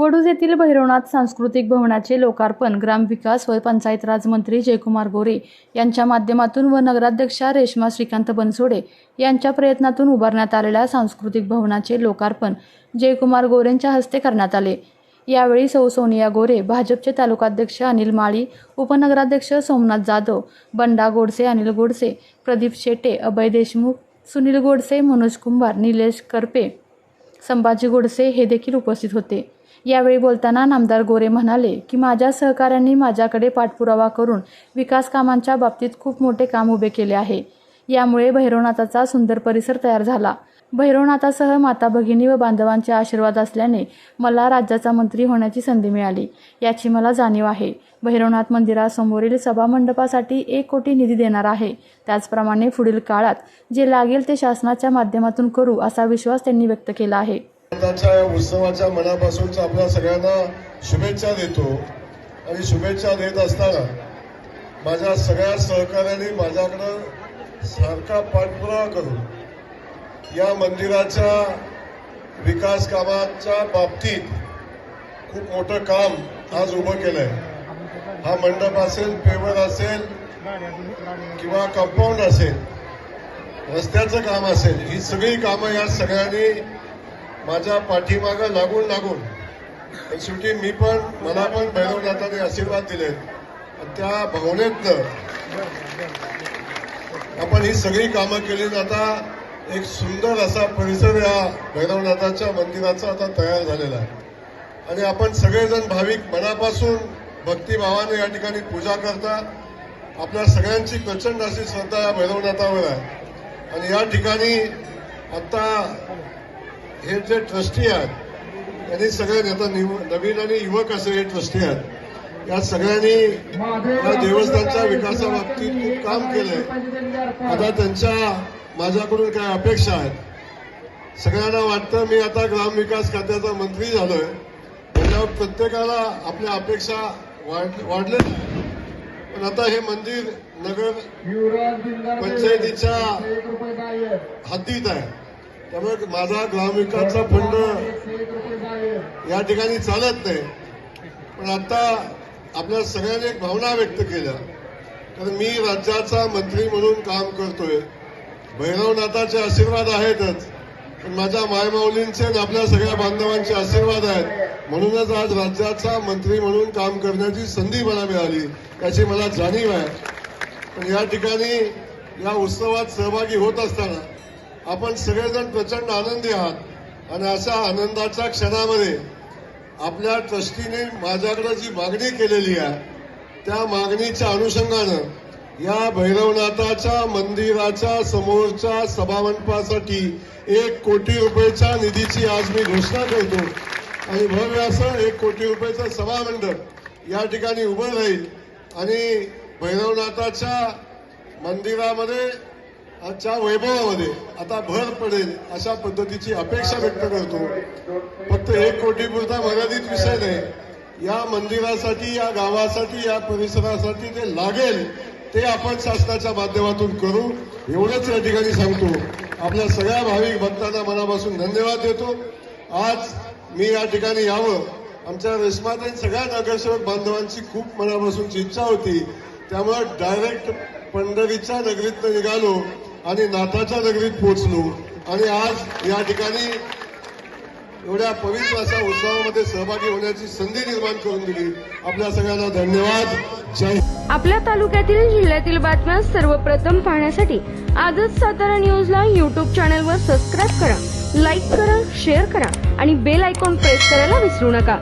वडूज येथील भैरवनाथ सांस्कृतिक भवनाचे लोकार्पण ग्रामविकास व पंचायत राज मंत्री जयकुमार गोरे यांच्या माध्यमातून व नगराध्यक्षा रेश्मा श्रीकांत बनसोडे यांच्या प्रयत्नातून उभारण्यात आलेल्या सांस्कृतिक भवनाचे लोकार्पण जयकुमार गोरेंच्या हस्ते करण्यात आले. यावेळी सौ सोनिया गोरे भाजपचे तालुकाध्यक्ष अनिल माळी उपनगराध्यक्ष सोमनाथ जाधव बंडा गोडसे अनिल गोडसे प्रदीप शेटे अभय देशमुख सुनील गोडसे मनोज कुंभार निलेश करपे संभाजी गोडसे हे देखील उपस्थित होते. यावेळी बोलताना नामदार गोरे म्हणाले की माझ्या सहकाऱ्यांनी माझ्याकडे पाठपुरावा करून विकास कामांच्या बाबतीत खूप मोठे काम उभे केले आहे. यामुळे भैरवनाथाचा सुंदर परिसर तयार झाला. भैरवनाथासह माता भगिनी व बांधवांचे आशीर्वाद असल्याने मला राज्याचा मंत्री होण्याची संधी मिळाली. याची मला जाणीव आहे. भैरवनाथ मंदिरासमोरील सभामंडपासाठी एक कोटी निधी देणार आहे. त्याचप्रमाणे पुढील काळात जे लागेल ते शासनाच्या माध्यमातून करू असा विश्वास त्यांनी व्यक्त केला आहे. उत्सवाच्या मनापासून आपल्या सगळ्यांना शुभेच्छा देतो. आणि शुभेच्छा देत असताना माझ्या सगळ्या सहकार्याने माझ्याकडं सारखा पाठपुरावा करून या मंदिराच्या विकास कामाच्या बाबतीत खूप मोठं काम आज उभं केलंय. हा मंडप असेल पेवर असेल किंवा कंपाऊंड असेल रस्त्याचं काम असेल ही सगळी कामं या सगळ्यांनी माझ्या पाठीमागं लागून लागून शेवटी मी पण मला पण भैरवनाथाने आशीर्वाद दिले त्या भावनेतनं आपण ही सगळी कामं केली जाता एक सुंदर असा परिसर या भैरवनाथाच्या मंदिराचा आता तयार झालेला आहे. आणि आपण सगळेजण भाविक मनापासून भक्तिभावाने या ठिकाणी पूजा करता आपल्या सगळ्यांची प्रचंड अशी श्रद्धा या भैरवनाथावर आहे. आणि या ठिकाणी आता हे जे ट्रस्टी आहेत त्यांनी सगळे आता निव- नवीन आणि युवक असे हे ट्रस्टी आहेत. या सगळ्यांनी या देवस्थानच्या विकासाबाबतीत खूप काम केलंय. आता त्यांच्या माझ्याकडून काय अपेक्षा आहेत? सगळ्यांना वाटतं मी आता ग्रामविकास खात्याचा मंत्री झालोय. त्याच्यावर प्रत्येकाला आपल्या अपेक्षा वाढ वाढले पण आता हे मंदिर नगर पंचायतीच्या हद्दीत आहे. त्यामुळे माझा ग्रामविकासचा फंड या ठिकाणी चालत नाही. पण आता आपल्या सगळ्यांनी एक भावना व्यक्त केल्या. कारण मी राज्याचा मंत्री म्हणून काम करतोय. भैरवनाथाचे आशीर्वाद आहेतच. पण माझ्या मायमाऊलींचे आणि आपल्या सगळ्या बांधवांचे आशीर्वाद आहेत. म्हणूनच आज राज्याचा मंत्री म्हणून काम करण्याची संधी मला मिळाली याची मला जाणीव आहे. पण या ठिकाणी या उत्सवात सहभागी होत असताना आपण सगळेजण प्रचंड आनंदी आहात. आणि अशा आनंदाच्या क्षणामध्ये आपल्या ट्रस्टीने माझ्याकडे जी मागणी केलेली आहे त्या मागणीच्या अनुषंगानं या भैरवनाथाच्या मंदिराच्या समोरच्या सभामंडपासाठी एक कोटी रुपयाच्या निधीची आज मी घोषणा करतो. आणि भव्य असं एक कोटी रुपयाचं सभामंडप या ठिकाणी उभं राहील. आणि भैरवनाथाच्या मंदिरामध्ये आजच्या वैभवामध्ये आता भर पडेल अशा पद्धतीची अपेक्षा व्यक्त करतो. फक्त एक कोटी पुरता मर्यादित विषय नाही. या मंदिरासाठी या गावासाठी या परिसरासाठी जे लागेल ते आपण शासनाच्या माध्यमातून करू. एवढंच या ठिकाणी सांगतो. आपल्या सगळ्या भाविक भक्तांना मनापासून धन्यवाद देतो. आज मी या ठिकाणी यावं. आमच्या रेशमाताई सगळ्या नगरसेवक बांधवांची खूप मनापासूनची इच्छा होती. त्यामुळे डायरेक्ट पंढरीच्या नगरीत निघालो. आणि नाथाच्या नगरीत पोहोचलो. आणि आज या ठिकाणी एवढ्या पवित्र अशा उत्सवामध्ये सहभागी होण्याची संधी निर्माण करून दिली. आपल्या सगळ्यांना धन्यवाद. जय आपल्या तालुक्यातील जिल्ह्यातील बातम्या सर्वप्रथम पाहण्यासाठी आजच सातारा न्यूजला यूट्यूब चॅनलवर सबस्क्राईब करा लाईक करा शेअर करा आणि बेल आयकॉन प्रेस करायला विसरू नका.